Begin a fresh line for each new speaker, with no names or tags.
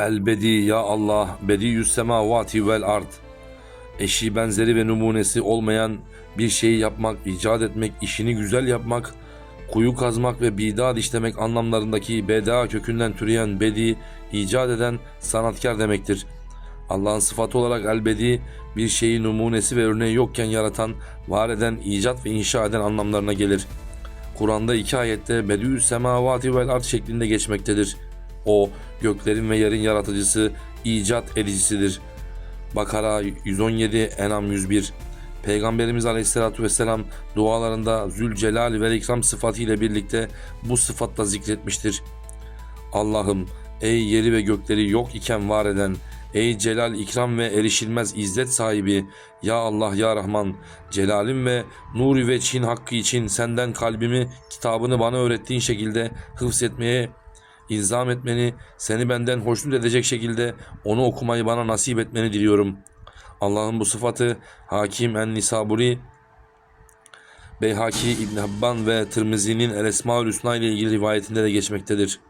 El bedi ya Allah bediyyüs semavati vel ard. Eşi benzeri ve numunesi olmayan bir şeyi yapmak, icat etmek, işini güzel yapmak, kuyu kazmak ve bidad işlemek anlamlarındaki beda kökünden türeyen bedi, icat eden sanatkar demektir. Allah'ın sıfatı olarak elbedi bir şeyi numunesi ve örneği yokken yaratan, var eden, icat ve inşa eden anlamlarına gelir. Kur'an'da iki ayette Bediü's semavati vel ard şeklinde geçmektedir. O göklerin ve yerin yaratıcısı, icat edicisidir. Bakara 117, Enam 101. Peygamberimiz Aleyhisselatü Vesselam dualarında Zülcelal ve İkram sıfatı ile birlikte bu sıfatla zikretmiştir. Allah'ım ey yeri ve gökleri yok iken var eden, ey celal ikram ve erişilmez izzet sahibi, ya Allah ya Rahman, celalin ve nuri ve çin hakkı için senden kalbimi, kitabını bana öğrettiğin şekilde hıfz etmeye, ilzam etmeni, seni benden hoşnut edecek şekilde onu okumayı bana nasip etmeni diliyorum. Allah'ın bu sıfatı Hakim en-Nisaburi, Beyhaki İbn Habban ve Tirmizi'nin El Esmaül Hüsna ile ilgili rivayetinde de geçmektedir.